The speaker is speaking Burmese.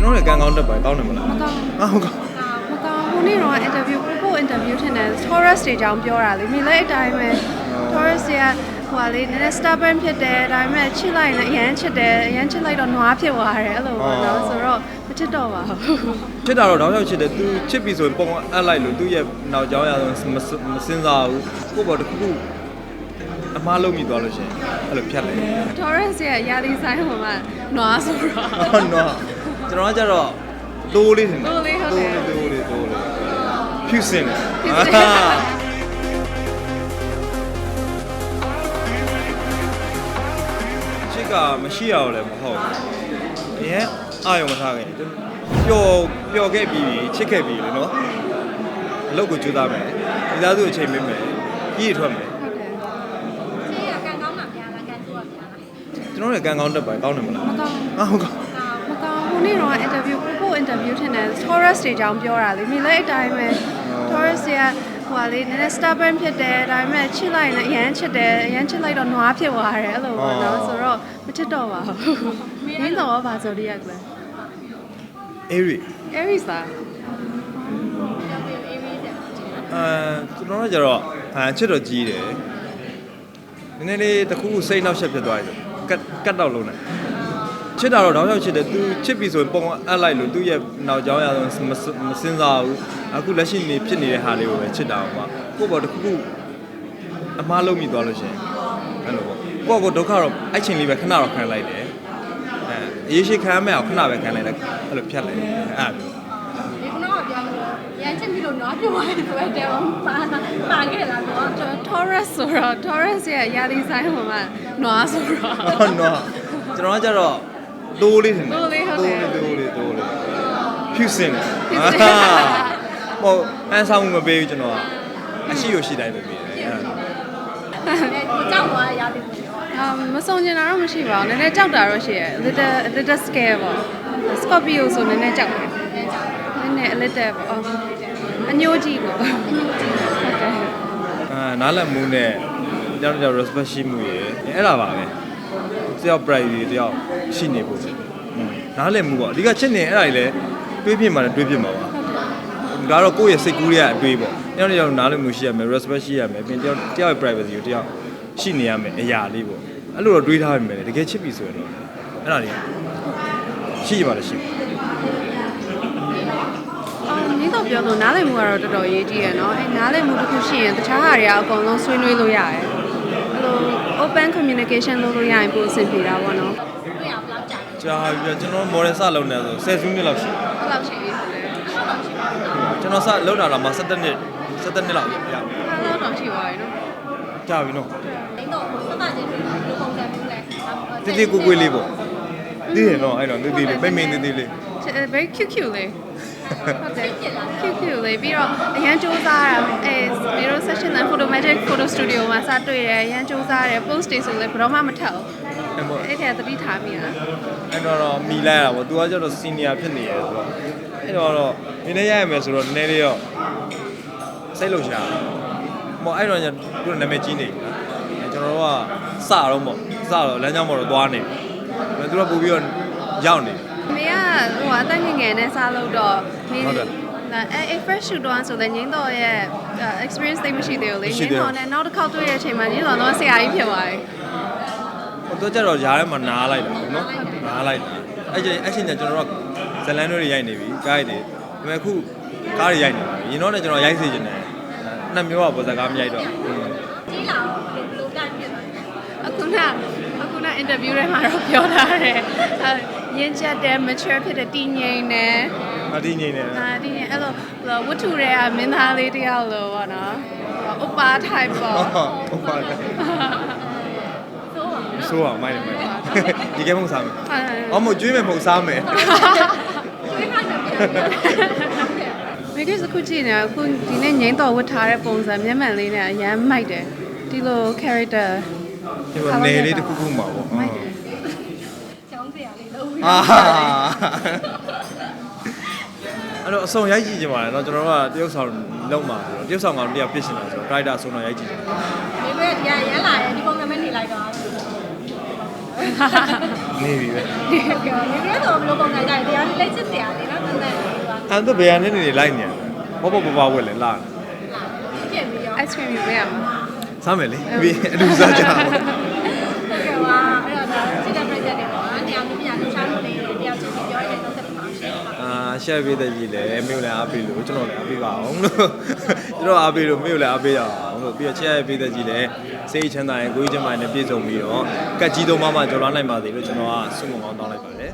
ကျွန်တော်လည်းကံကောင်းတက်ပါကောင်းတယ်မလားမကောင်းအာဟုတ်ကောင်းမကောင်းဘူးနေ့တော့ interview ကို interview ထင်တယ် Taurus တွေကြောင်းပြောတာလေမိလည်းအတိုင်းပဲ Taurus တွေကဟိုဟာလေးနည်းနည်း stubborn ဖြစ်တယ်ဒါပေမဲ့ချစ်လိုက်ရင်လည်းအရန်ချစ်တယ်အရန်ချစ်လိုက်တော့နွားဖြစ်သွားတယ်အဲ့လိုပေါ့နော်ဆိုတော့မချစ်တော့ပါဘူးချစ်တာတော့တောင်းလျှောက်ချစ်တယ်သူချစ်ပြီဆိုရင်ပုံအပ်လိုက်လို့သူ့ရဲ့နောက်ကြောင်းရဆုံးမစမစင်စားဘူးကိုယ့်ဘောတစ်ခုခုအမားလုံးမိသွားလို့ရှရင်အဲ့လိုဖြတ်လိုက် Taurus ရဲ့ရာသီဆိုင်ဟိုမှာနွားဆိုတော့ဟုတ်နော် ကျွန်တော်ကကြတော့တိုးလေးထင်တယ်တိုးလေးဟုတ်တယ် တိုးလေးတိုးလေးတိုးလေးဖြူစင်တယ်အာချစ်ကမရှိရအောင်လည်းမဟုတ်ဘူးအရင်အာရုံမထားခဲ့တယ်ပျော်ပျော်ခဲ့ပြီးပြီချစ်ခဲ့ပြီးလေနော်အလုပ်ကိုကြိုးစားမယ်မိသားစုကိုချိန်ပေးမယ်ကြီးရထွက်မယ်ဟုတ်တယ်။ကြီးရကန်ကောင်းမှပြားလားကန်ကျိုးကပြားလားကျွန်တော်တို့ကံကောင်းတက်ပါကောင်းတယ်မလား။မကောင်းဘူး ငါဟုတ်ကောင်း နေ့တော့ interview ကို interview ထင်တယ် Taurus တွေကြောင်းပြောတာလေမိလည်းအတိုင်းပဲ Taurus တွေကဟိုဟာလေးနည်းနည်း stubborn ဖြစ်တယ်ဒါပေမဲ့ချစ်လိုက်ရင်လည်းအရန်ချစ်တယ်အရန်ချစ်လိုက်တော့နွားဖြစ်သွားတယ်အဲ့လိုပေါ့နော်ဆိုတော့မချစ်တော့ပါဘူးမင်းတော့ဘာဆိုရရလဲအေးရီ Aries လားအဲကျွန်တော်ကကြတော့အဲချစ်တော့ကြီးတယ်နည်းနည်းလေးတစ်ခုခုစိတ်နှောက်ရှက်ဖြစ်သွားတယ်ကတ်ကတ်တော့လုံးတယ် ချစ်တာတော့တောက်လျှောက်ချစ်တယ်သူချစ်ပြီဆိုရင်ပုံအပ်လိုက်လို့သူ့ရဲ့နောက်ကြောင်းရအောင်မစင်စားဘူးအခုလက်ရှိနေဖြစ်နေတဲ့ဟာလေးကိုပဲချစ်တာပါကိုယ့်ဘောတစ်ခုခုအမားလုံးမိသွားလို့ရှင်အဲ့လိုပေါ့ကိုယ့်ကိုဒုက္ခတော့အဲ့ချိန်လေးပဲခဏတော့ခံလိုက်တယ်အဲအရေးရှိခံရမယ့်အောင်ခဏပဲခံလိုက်တယ်အဲ့လိုဖြတ်လိုက်တယ်အဲ့လိုဒီခုနကပြောလို့ရန်ချင်ပြီးလို့နွားပြွားတယ်ဆိုတော့ပါပါခဲ့လားတော့ Taurus ဆိုတော့ Taurus ရဲ့ရာသီဆိုင်ဟိုမှာနွားဆိုတော့ဟုတ်နွားကျွန်တော်ကကြတော့ တိုးလေးထင်တယ်တိုးလေးဟုတ်တယ်တိုးလေးတိုးလေးဖြူစင်တယ်ဟိုအန်ဆောင်မပေးဘူးကျွန်တော်ကအရှိရရှိတိုင်းပဲပေးတယ်အဲ့ဒါကြောက်သွားရပြီအာမစုံကျင်တာတော့မရှိပါဘူးနည်းနည်းကြောက်တာတော့ရှိရယ် little little scare ပေါ့ Scorpio ဆိုနည်းနည်းကြောက်တယ်နည်းနည်း a little ပေါ့အညိုးကြီးပေါ့အာနားလည်မှုနဲ့ကြောက်ကြောက် respect ရှိမှုရယ်အဲ့ဒါပါပဲ တယောက် privacy တယောက်ရှိနေဖို့อืมနားလည်မှုပေါ့အဓိကချစ်နေအဲ့ဒါကြီးလဲတွေးပြစ်မှာလဲတွေးပြစ်မှာပါဒါကတော့ကိုယ့်ရဲ့စိတ်ကူးရဲ့အတွေးပေါ့တယောက်တစ်ယောက်နားလည်မှုရှိရမယ် respect ရှိရမယ်ပြီးရင်တယောက်တယောက်ရဲ့ privacy ကိုတယောက်ရှိနေရမယ်အရာလေးပေါ့အဲ့လိုတော့တွေးထားမိမယ်လေတကယ်ချစ်ပြီဆိုရင်တော့အဲ့ဒါလေးရှိရပါလားရှိပါအော်နင်းတော့ပြောလို့နားလည်မှုကတော့တော်တော်ရေးကြည့်ရယ်နော်အဲနားလည်မှုတစ်ခုရှိရင်တခြားဟာတွေကအကုန်လုံးဆွေးနွေးလို့ရတယ်အဲ့ လို open communication လုပ်လို့ရရင်ပိုအဆင်ပြေတာပေါ့နော်ကြာပြီပြကျွန်တော် model စလုပ်နေဆို10စုနှစ်လောက်ရှိဘယ်လောက်ရှိပြီလဲကျွန်တော်စလုပ်တာတော့မှ17နှစ်17နှစ်လောက်ပြီဗျာဘယ်လောက်တော့ရှိပါရဲ့နော်ကြာပြီနော်အဲ့တော့စတာချင်းဒီပုံစံမျိုးလဲတိတိကိုကိုလေးပေါ့သိရနော်အဲ့တော့တိတိလေးမိမ့်မိန်တိတိလေး very cute cute လေး ဟုတ်တယ် cute cute လေးပြီးတော့အရန်စူးစမ်းတာအဲဒီလို session နဲ့ photo magic photo studio မှာစတွေ့တယ်အရန်စူးစမ်းတယ် post တွေဆိုလည်းဘယ်တော့မှမထက်ဘူးအဲ့ပေါ့အဲ့ထက်သတိထားမိတာအဲ့တော့တော့မီလိုက်ရတာပေါ့ तू ကကျတော့ senior ဖြစ်နေရဲဆိုတော့အဲ့တော့တော့ဒီနေ့ရရမယ်ဆိုတော့နည်းနည်းလေးတော့စိတ်လုံရှာပေါ့အဲ့တော့ညသူနာမည်ကြီးနေပြီကျွန်တော်တို့ကစတော့ပေါ့စတော့လမ်းကြောင်းပေါ်တော့သွားနေပြီသူကပို့ပြီးတော့ရောက်နေတယ်အမေက ဟိုအသက်ငယ်ငယ်နဲ့စားလို့တော့မင်းအဲ fresh shoot တော့ဆိုတော့ငင်းတော့ရဲ့ experience သိမရှိသေးဘူးလေငင်းတော့နဲ့နောက်တစ်ခေါက်တွေ့တဲ့အချိန်မှာငင်းတော့တော့ဆရာကြီးဖြစ်သွားတယ်။တော့ကြတော့ရားထဲမှာနားလိုက်တာပေါ့နော်။နားလိုက်တာ။အဲ့ကျအချိန်ကျကျွန်တော်တို့ဇလန်တွေရိုက်နေပြီ။ကားတွေဒါပေမဲ့အခုကားတွေရိုက်နေပါပြီ။ငင်းတော့နဲ့ကျွန်တော်ရိုက်စီခြင်းတယ်။နှစ်မျိုးကပေါ်စကားမရိုက်တော့။ကြီးလာတော့ဘယ်လိုကဖြစ်သွားလဲ။အခုနအခုန interview ထဲမှာတော့ပြောထားတယ်။ ရင့်ကျက်တဲ့ mature ဖြစ်တဲ့တည်ငြိမ်တယ်အတိငိမ့်နေတယ်အာတည်ငြိမ်အဲ့လိုဟိုဝတ္ထုတွေကမင်းသားလေးတယောက်လိုပေါ့နော်ဟိုဥပါ type ပေါ့ ဟုတ်ပါတယ်ဆိုအောင်မိုက်တယ်မိုက်တယ်ဒီကဲမုံစားမယ်အော်မဟုတ်ကျွေးမယ်မဟုတ်စားမယ်မိကိစခုကြည့်နေတာခုဒီနေ့ငိမ့်တော်ဝတ်ထားတဲ့ပုံစံမျက်မှန်လေးနဲ့အရန်မိုက်တယ်ဒီလို character ဒီမှာနယ်လေးတစ်ခုခုမှာပေါ့ဟုတ် အာအဲ့တော့အစုံရိုက်ကြည့်ကြပါလေเนาะကျွန်တော်တို့ကတရုတ်ဆောင်လုံးမှာဆိုတော့တရုတ်ဆောင်ကလူတွေကပြစ်ရှင်တာဆိုတော့ character အစုံတော့ရိုက်ကြည့်ကြပါဒီလိုရရလာတယ်ဒီပုံစံမဲ့နေလိုက်တော့နေပြီပဲဒီကတော့ဘယ်လိုပုံစံကြိုက်တရားလေးလက်ချစ်တရားလေးနော်တန်တန်အန်တော့ဘယ်ကနေနေလိုက်နေလဲဘောဘောဘာဝဲလဲလာတယ် ice cream ယူပေးရမှာစားမယ်လေပြီးအတူစားကြပါ ပါအာရှက်ပေးတဲ့ကြီးလဲမြို့လည်းအားပေးလို့ကျွန်တော်လည်းအားပေးပါအောင်လို့ကျွန်တော်အားပေးလို့မြို့လည်းအားပေးရအောင်လို့ပြီးတော့ချက်ရပေးတဲ့ကြီးလဲစိတ်ချမ်းသာရင်ကိုယ်ကြီးချမ်းသာရင်ပြည့်စုံပြီးတော့ကတ်ကြီးသုံးပါးမှကြော်လာနိုင်ပါသေးလို့ကျွန်တော်ကဆုမွန်ကောင်းတောင်းလိုက်ပါတယ်